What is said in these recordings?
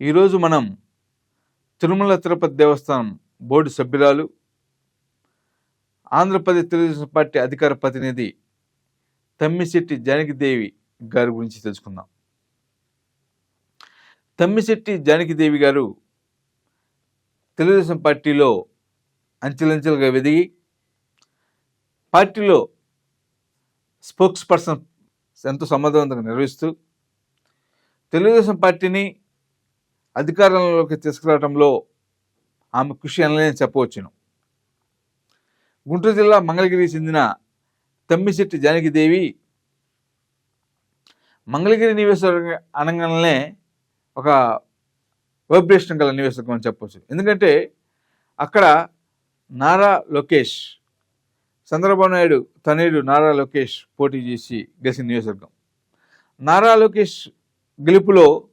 ఈరోజు మనం తిరుమల తిరుపతి దేవస్థానం బోర్డు సభ్యురాలు ఆంధ్రప్రదేశ్ తెలుగుదేశం పార్టీ అధికార ప్రతినిధి తమ్మిశెట్టి జానకిదేవి గారి గురించి తెలుసుకుందాం. తమ్మిశెట్టి జానకిదేవి గారు తెలుగుదేశం పార్టీలో అంచెలంచెలుగా ఎదిగి పార్టీలో స్పోక్స్ పర్సన్ ఎంతో సమర్థవంతంగా నిర్వహిస్తూ తెలుగుదేశం పార్టీని అధికారంలోకి తీసుకురావడంలో ఆమె కృషి అనలేని చెప్పవచ్చును. గుంటూరు జిల్లా మంగళగిరికి చెందిన తమ్మిశెట్టి జానకిదేవి మంగళగిరి నియోజకవర్గ అనగానే ఒక వైబ్రేషన్ గల నియోజకవర్గం అని చెప్పవచ్చు. ఎందుకంటే అక్కడ నారా లోకేష్ చంద్రబాబు నాయుడు తనయుడు నారా లోకేష్ పోటీ చేసి గెలిచిన నియోజకవర్గం. నారా లోకేష్ గెలుపులో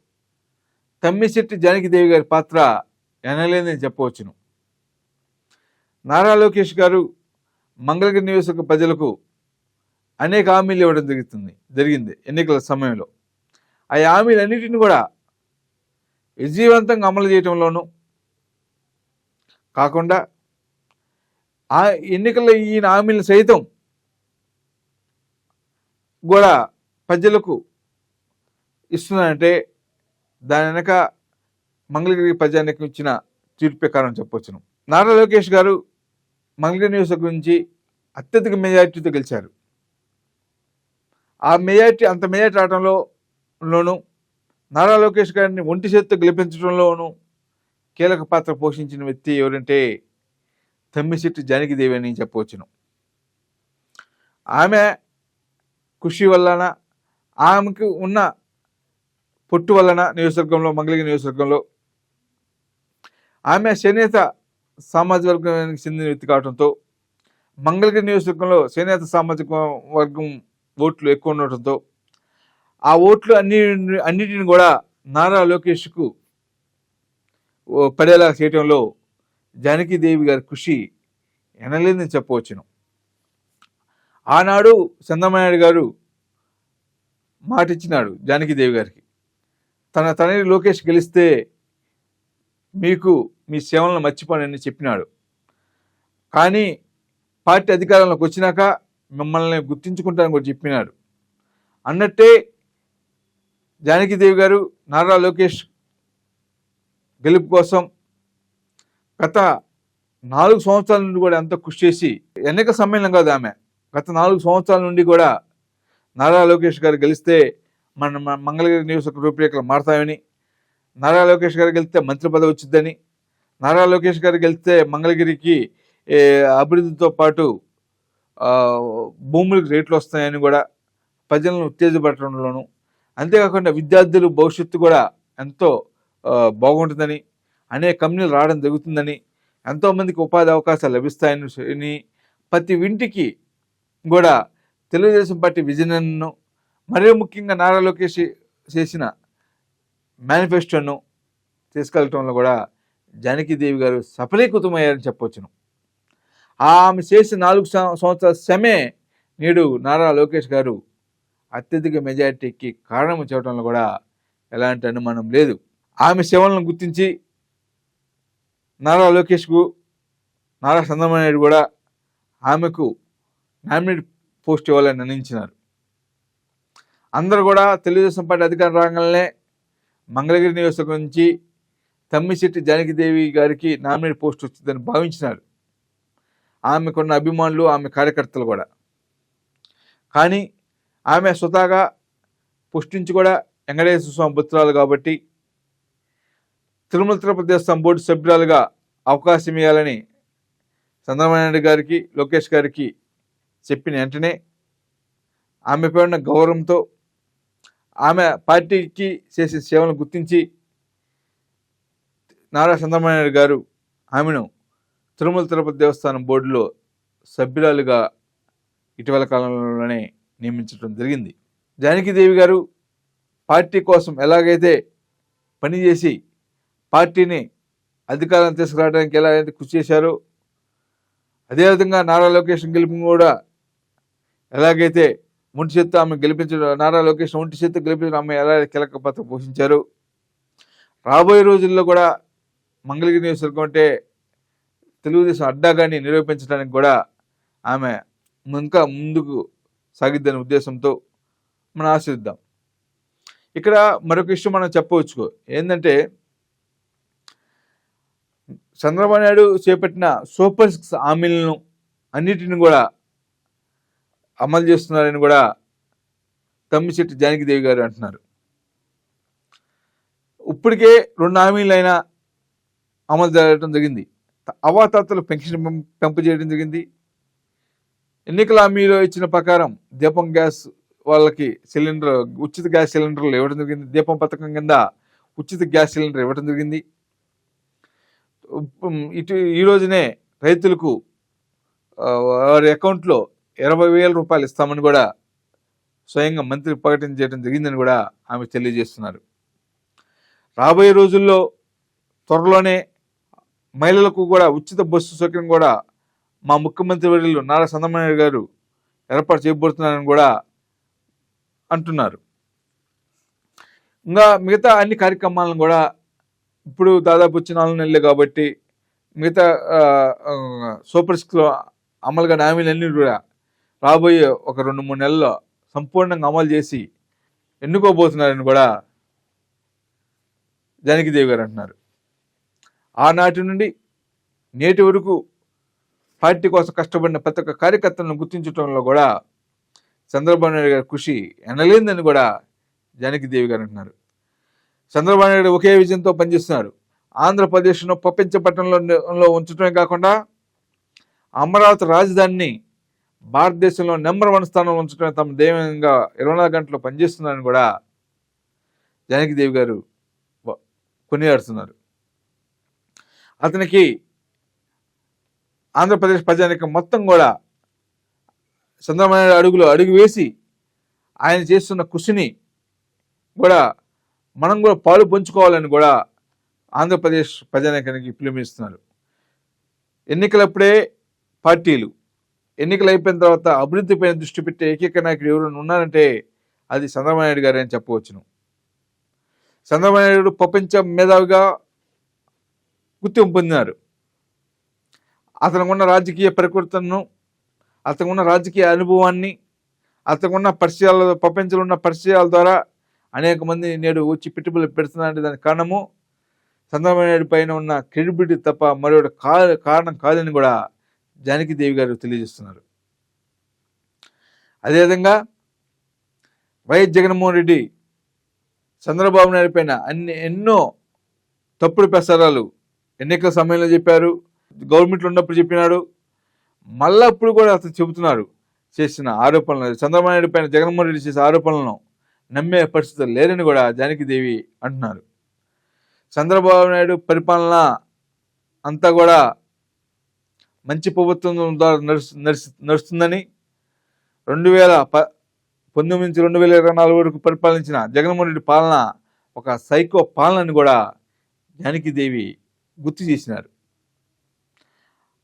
తమ్మిశెట్టి జానకిదేవి గారి పాత్ర ఎనలేదని చెప్పవచ్చును. నారా లోకేష్ గారు మంగళగిరి నియోజకవర్గ ప్రజలకు అనేక హామీలు ఇవ్వడం జరుగుతుంది జరిగింది ఎన్నికల సమయంలో. ఆ హామీలన్నిటిని కూడా విజయవంతంగా అమలు చేయడంలోనూ కాకుండా ఆ ఎన్నికల్లో ఈయన హామీలను సైతం కూడా ప్రజలకు ఇస్తున్నారంటే దాని వెనక మంగళగిరి ప్రజానికి ఇచ్చిన తీర్పు ప్రకారం చెప్పవచ్చును నారా లోకేష్ గారు మంగళగిరి నియోజకవర్గం నుంచి అత్యధిక మెజారిటీతో గెలిచారు. ఆ మెజారిటీ అంత మెజారిటీ ఆడటంలోనూ నారా లోకేష్ గారిని ఒంటి చేత్తో గెలిపించడంలోనూ కీలక పాత్ర పోషించిన వ్యక్తి ఎవరంటే తమ్మిశెట్టి జానకిదేవి అని చెప్పవచ్చును. ఆమె కృషి వలన ఆమెకు ఉన్న పొట్టు వలన నియోజకవర్గంలో మంగళగిరి నియోజకవర్గంలో ఆమె చేనేత సామాజిక వర్గానికి చెందిన వ్యక్తి కావడంతో మంగళగిరి నియోజకవర్గంలో చేనేత సామాజిక వర్గం ఓట్లు ఎక్కువ ఉండటంతో ఆ ఓట్లు అన్ని అన్నిటిని కూడా నారా లోకేష్కు పడేలా చేయటంలో జానకీదేవి గారి కృషి ఎనలేదని చెప్పవచ్చును. ఆనాడు చంద్రబాబు గారు మాటిచ్చినాడు జానకీదేవి గారికి. తన తండ్రి లోకేష్ గెలిస్తే మీకు మీ సేవలను మర్చిపోనని చెప్పినాడు. కానీ పార్టీ అధికారంలోకి వచ్చినాక మిమ్మల్ని గుర్తించుకుంటానని కూడా చెప్పినాడు. అన్నట్టే జానకిదేవి గారు నారా లోకేష్ గెలుపు కోసం గత నాలుగు సంవత్సరాల నుండి కూడా ఎంతో కృషి చేసి ఎన్నిక సమ్మేళనం కాదు ఆమె. గత నాలుగు సంవత్సరాల నుండి కూడా నారా లోకేష్ గారు గెలిస్తే మన మంగళగిరి నియోజక రూపురేఖలు మారుతాయని నారా లోకేష్ గారికి వెళ్తే మంత్రి పదవి వచ్చిందని నారా లోకేష్ గారికి వెళ్తే మంగళగిరికి అభివృద్ధితో పాటు భూములకు రేట్లు వస్తాయని కూడా ప్రజలను ఉత్తేజపడటంలోను అంతేకాకుండా విద్యార్థులు భవిష్యత్తు కూడా ఎంతో బాగుంటుందని అనేక కంపెనీలు రావడం జరుగుతుందని ఎంతోమందికి ఉపాధి అవకాశాలు లభిస్తాయని ప్రతి ఇంటికి కూడా తెలుగుదేశం పార్టీ విజనను మరీ ముఖ్యంగా నారా లోకేష్ చేసిన మేనిఫెస్టోను తీసుకెళ్ళటంలో కూడా జానకీదేవి గారు సఫలీకృతమయ్యారని చెప్పవచ్చును. ఆమె చేసిన నాలుగు సంవత్సరాల సమే నేడు నారా లోకేష్ గారు అత్యధిక మెజారిటీకి కారణం చేయడంలో కూడా ఎలాంటి అనుమానం లేదు. ఆమె సేవలను గుర్తించి నారా లోకేష్కు నారా చంద్రబాబు నాయుడు కూడా ఆమెకు నామినేట్ పోస్ట్ ఇవ్వాలని నిర్ణయించినారు. అందరూ కూడా తెలుగుదేశం పార్టీ అధికారం రాగానే మంగళగిరి నియోజకవర్గం నుంచి తమ్మిశెట్టి జానకిదేవి గారికి నామినేట్ పోస్ట్ వచ్చిందని భావించినారు. ఆమెకున్న అభిమానులు ఆమె కార్యకర్తలు కూడా. కానీ ఆమె స్వతహాగా పుష్టించి కూడా వెంకటేశ్వర స్వామి పుత్రాలు కాబట్టి తిరుమల తిరుపతి దేవస్థానం బోర్డు సభ్యురాలుగా అవకాశం ఇవ్వాలని చంద్రబాబు నాయుడు గారికి లోకేష్ గారికి చెప్పిన వెంటనే ఆమె పైన గౌరవంతో ఆమె పార్టీకి చేసిన సేవలను గుర్తించి నారా చంద్రబాబు నాయుడు గారు ఆమెను తిరుమల తిరుపతి దేవస్థానం బోర్డులో సభ్యురాలుగా ఇటీవల కాలంలోనే నియమించడం జరిగింది. జానకీదేవి గారు పార్టీ కోసం ఎలాగైతే పనిచేసి పార్టీని అధికారం తీసుకురావడానికి ఎలాగైతే కృషి చేశారో అదేవిధంగా నారా లోకేష్ గెలుపు కూడా ఎలాగైతే ఒంటి చేత్తో ఆమె గెలిపించడం నారా లోకేష్ ఒంటి చేత్తో గెలిపించడం ఆమె ఎలా కీలక పాత్ర పోషించారు? రాబోయే రోజుల్లో కూడా మంగళగిరి నియోజకవర్గం అంటే తెలుగుదేశం అడ్డాగాన్ని నిరూపించడానికి కూడా ఆమె ఇంకా ముందుకు సాగిద్దనే ఉద్దేశంతో మనం ఆశిద్దాం. ఇక్కడ మరొక విషయం మనం చెప్పవచ్చు ఏంటంటే చంద్రబాబు నాయుడు చేపట్టిన సూపర్ సిక్స్ హామీలను అన్నిటిని కూడా అమలు చేస్తున్నారని కూడా తమ్మిశెట్టి జానకిదేవి గారు అంటున్నారు. ఇప్పటికే రెండు హామీలైనా అమలు జరగడం జరిగింది. అవాతాతలు పెన్షన్ పెంపు చేయడం జరిగింది. ఎన్నికల హామీలో ఇచ్చిన ప్రకారం దీపం గ్యాస్ వాళ్ళకి సిలిండర్ ఉచిత గ్యాస్ సిలిండర్లు ఇవ్వడం జరిగింది. దీపం పథకం కింద ఉచిత గ్యాస్ సిలిండర్ ఇవ్వడం జరిగింది. ఇటు ఈ రోజునే రైతులకు వారి అకౌంట్లో ఇరవై వేల రూపాయలు ఇస్తామని కూడా స్వయంగా మంత్రి ప్రకటన చేయడం జరిగిందని కూడా ఆమె తెలియజేస్తున్నారు. రాబోయే రోజుల్లో త్వరలోనే మహిళలకు కూడా ఉచిత బస్సు సౌకర్యం కూడా మా ముఖ్యమంత్రి వర్యులు నారా చంద్రబాబు గారు ఏర్పాటు చేయబోతున్నారని కూడా అంటున్నారు. ఇంకా మిగతా అన్ని కార్యక్రమాలను కూడా ఇప్పుడు దాదాపు వచ్చి నాలుగు నెలలు కాబట్టి మిగతా సూపర్ సిక్స్లో అమలుగా హామీలన్నీ కూడా రాబోయే ఒక రెండు మూడు నెలల్లో సంపూర్ణంగా అమలు చేసి ఎన్నుకోబోతున్నారని కూడా జానకిదేవి గారు అంటున్నారు. ఆనాటి నుండి నేటి వరకు పార్టీ కోసం కష్టపడిన ప్రతి ఒక్క కార్యకర్తలను గుర్తించడంలో కూడా చంద్రబాబు నాయుడు గారి కృషి ఎనలేందని కూడా జానకిదేవి గారు అంటున్నారు. చంద్రబాబు నాయుడు ఒకే విజయంతో పనిచేస్తున్నారు. ఆంధ్రప్రదేశ్ను పప్పించపట్నంలో ఉంచడమే కాకుండా అమరావతి రాజధానిని భారతదేశంలో నెంబర్ వన్ స్థానం ఉంచడం తమ ధ్యేయంగా ఇరవై నాలుగు గంటలు పనిచేస్తున్నారని కూడా జానకిదేవి గారు కొనియాడుతున్నారు. అతనికి ఆంధ్రప్రదేశ్ ప్రజానికి మొత్తం కూడా చంద్రబాబు నాయుడు అడుగులో అడుగు వేసి ఆయన చేస్తున్న కృషిని కూడా మనం కూడా పాలు పంచుకోవాలని కూడా ఆంధ్రప్రదేశ్ ప్రజానికానికి పిలుపునిస్తున్నారు. ఎన్నికలప్పుడే పార్టీలు ఎన్నికలు అయిపోయిన తర్వాత అభివృద్ధిపైన దృష్టి పెట్టే ఏకైక నాయకుడు ఎవరైనా ఉన్నారంటే అది చంద్రబాబు నాయుడు గారే అని చెప్పవచ్చును. చంద్రబాబు నాయుడు ప్రపంచ మేధావిగా గుర్తింపు పొందినారు. అతనికి రాజకీయ ప్రకృతను అతనికి రాజకీయ అనుభవాన్ని అతనికి పరిచయాల ప్రపంచంలో ఉన్న పరిచయాల ద్వారా అనేక మంది నేడు వచ్చి పెట్టుబడులు పెడుతున్నారంటే దానికి కారణము చంద్రబాబు నాయుడు పైన ఉన్న క్రెడిబిలిటీ తప్ప మరొకటి కా కారణం కాదని కూడా జానకిదేవి గారు తెలియజేస్తున్నారు. అదేవిధంగా వైఎస్ జగన్మోహన్ రెడ్డి చంద్రబాబు నాయుడు పైన అన్ని ఎన్నో తప్పుడు ప్రసారాలు ఎన్నికల సమయంలో చెప్పారు గవర్నమెంట్లో ఉన్నప్పుడు చెప్పినాడు మళ్ళా ఇప్పుడు కూడా అతను చెబుతున్నాడు చేసిన ఆరోపణలు. చంద్రబాబు నాయుడు పైన జగన్మోహన్ రెడ్డి చేసిన ఆరోపణలను నమ్మే పరిస్థితులు లేరని కూడా జానకిదేవి అంటున్నారు. చంద్రబాబు నాయుడు పరిపాలన అంతా కూడా మంచి ప్రభుత్వం ద్వారా నడుస్తు నడుస్తుందని రెండు వేల ప పంతొమ్మిది నుంచి రెండు వేల ఇరవై నాలుగు వరకు పరిపాలించిన జగన్మోహన్ రెడ్డి పాలన ఒక సైకో పాలనని కూడా జానకీదేవి గుర్తు చేసినారు.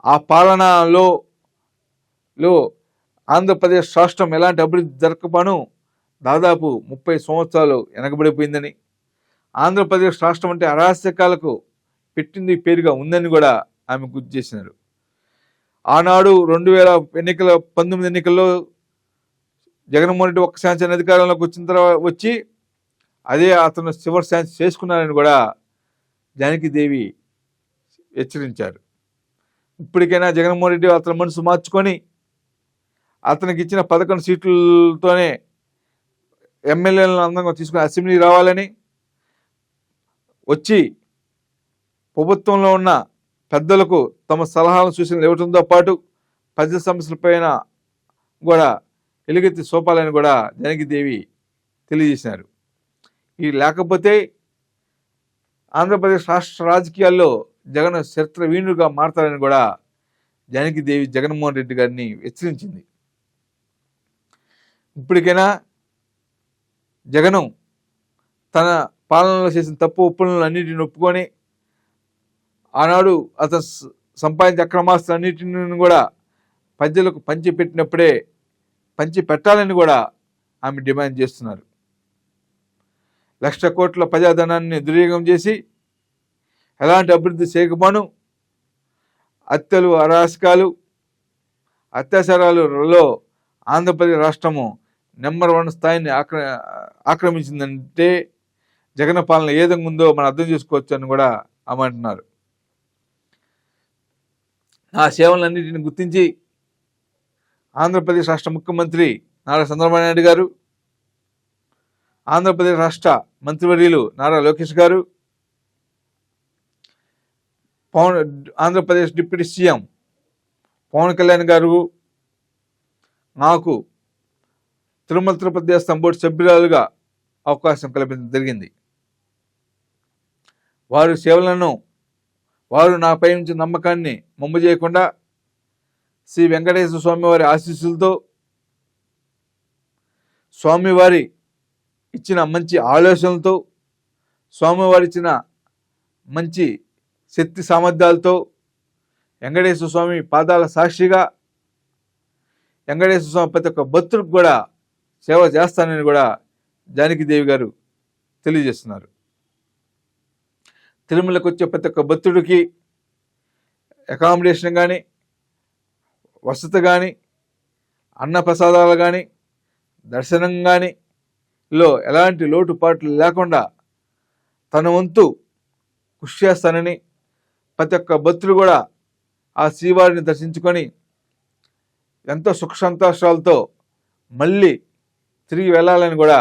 ఆ పాలనలో లో ఆంధ్రప్రదేశ్ రాష్ట్రం ఎలాంటి అభివృద్ధి జరగకపోను దాదాపు ముప్పై సంవత్సరాలు వెనకబడిపోయిందని ఆంధ్రప్రదేశ్ రాష్ట్రం అంటే అరాచకాలకు పెట్టింది పేరుగా ఉందని కూడా ఆమె గుర్తు చేసినారు. ఆనాడు రెండు వేల ఎన్నికల పంతొమ్మిది ఎన్నికల్లో జగన్మోహన్ రెడ్డి ఒక్క శాంక్షన్ అధికారంలోకి వచ్చిన తర్వాత వచ్చి అదే అతను చివరి శాంక్షన్ చేసుకున్నారని కూడా జానకిదేవి హెచ్చరించారు. ఇప్పటికైనా జగన్మోహన్ రెడ్డి అతని మనసు మార్చుకొని అతనికి ఇచ్చిన పదకొండు సీట్లతోనే ఎమ్మెల్యేలను అందంగా తీసుకుని అసెంబ్లీ రావాలని వచ్చి ప్రభుత్వంలో ఉన్న పెద్దలకు తమ సలహాలను సూచనలు ఇవ్వడంతో పాటు ప్రజల సమస్యలపైన కూడా ఎలుగెత్తి సోపాలని కూడా జనకిదేవి తెలియజేశారు ఇది లేకపోతే ఆంధ్రప్రదేశ్ రాష్ట్ర రాజకీయాల్లో జగన్ చరిత్ర వీణుడుగా మారతారని కూడా జానకిదేవి జగన్మోహన్ రెడ్డి గారిని హెచ్చరించింది. ఇప్పటికైనా జగను తన పాలనలో చేసిన తప్పు ఒప్పులను అన్నిటిని ఒప్పుకొని ఆనాడు అతను సంపాదించే సంపాదించిన కూడా ప్రజలకు పంచి పెట్టినప్పుడే పంచి పెట్టాలని కూడా ఆమె డిమాండ్ చేస్తున్నారు. లక్ష కోట్ల ప్రజాధనాన్ని దుర్వినియోగం చేసి ఎలాంటి అభివృద్ధి చేయకపోను హత్యలు అరాచకాలు అత్యాచారాలలో ఆంధ్రప్రదేశ్ రాష్ట్రము నెంబర్ వన్ స్థాయిని ఆక్ర ఆక్రమించిందంటే జగన్ పాలన ఏ విధంగా ఉందో మనం అర్థం చేసుకోవచ్చు అని కూడా ఆమె అంటున్నారు. ఆ సేవలన్నింటిని గుర్తించి ఆంధ్రప్రదేశ్ రాష్ట్ర ముఖ్యమంత్రి నారా చంద్రబాబు నాయుడు గారు ఆంధ్రప్రదేశ్ రాష్ట్ర మంత్రివర్యులు నారా లోకేష్ గారు పవన్ ఆంధ్రప్రదేశ్ డిప్యూటీ సీఎం పవన్ కళ్యాణ్ గారు నాకు తిరుమల తిరుపతి దేవస్థానం బోర్డు సభ్యురాలుగా అవకాశం కల్పించడం జరిగింది. వారి సేవలను వారు నాపై నుంచి నమ్మకాన్ని మమ్ము చేయకుండా శ్రీ వెంకటేశ్వర స్వామివారి ఆశీస్సులతో స్వామివారి ఇచ్చిన మంచి ఆలోచనలతో స్వామివారి ఇచ్చిన మంచి శక్తి సామర్థ్యాలతో వెంకటేశ్వర స్వామి పాదాల సాక్షిగా వెంకటేశ్వర స్వామి ప్రతి ఒక్క భక్తుడికి కూడా సేవ చేస్తానని కూడా జానకిదేవి గారు తెలియజేస్తున్నారు. తిరుమలకు వచ్చే ప్రతి ఒక్క భక్తుడికి అకామిడేషన్ కానీ వసతి కానీ అన్నప్రసాదాలు కానీ దర్శనం కానీ లో ఎలాంటి లోటుపాట్లు లేకుండా తన వంతు కృషి చేస్తానని ప్రతి ఒక్క భక్తుడు కూడా ఆ శ్రీవారిని దర్శించుకొని ఎంతో సుఖ సంతోషాలతో మళ్ళీ తిరిగి వెళ్ళాలని కూడా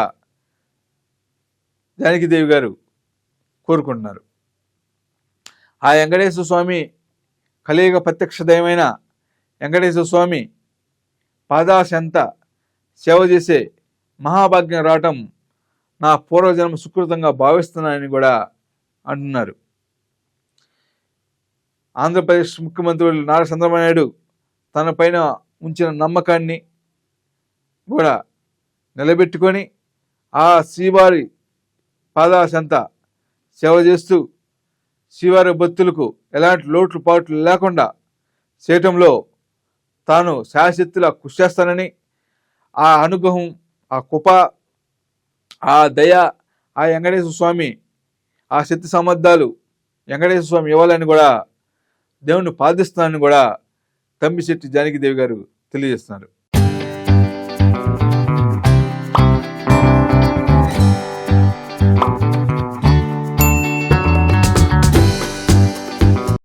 జానకిదేవి గారు కోరుకుంటున్నారు. ఆ వెంకటేశ్వర స్వామి కలియుగ ప్రత్యక్ష దయమైన వెంకటేశ్వర స్వామి పాదాశంత సేవ చేసే మహాభాగ్యం రావటం నా పూర్వజన్మ సుకృతంగా భావిస్తున్నానని కూడా అంటున్నారు. ఆంధ్రప్రదేశ్ ముఖ్యమంత్రి నారా చంద్రబాబు నాయుడు తన పైన ఉంచిన నమ్మకాన్ని కూడా నిలబెట్టుకొని ఆ శ్రీవారి పాదాశంత సేవ చేస్తూ శ్రీవారి భక్తులకు ఎలాంటి లోట్లు పాట్లు లేకుండా చేయటంలో తాను శాశక్తిలా కృషి చేస్తానని ఆ అనుగ్రహం ఆ కృప ఆ దయ ఆ వెంకటేశ్వర స్వామి ఆ శక్తి సామర్థ్యాలు వెంకటేశ్వర స్వామి ఇవ్వాలని కూడా దేవుణ్ణి ప్రార్థిస్తున్నానని కూడా తమ్మిశెట్టి జానకిదేవి గారు తెలియజేస్తున్నారు.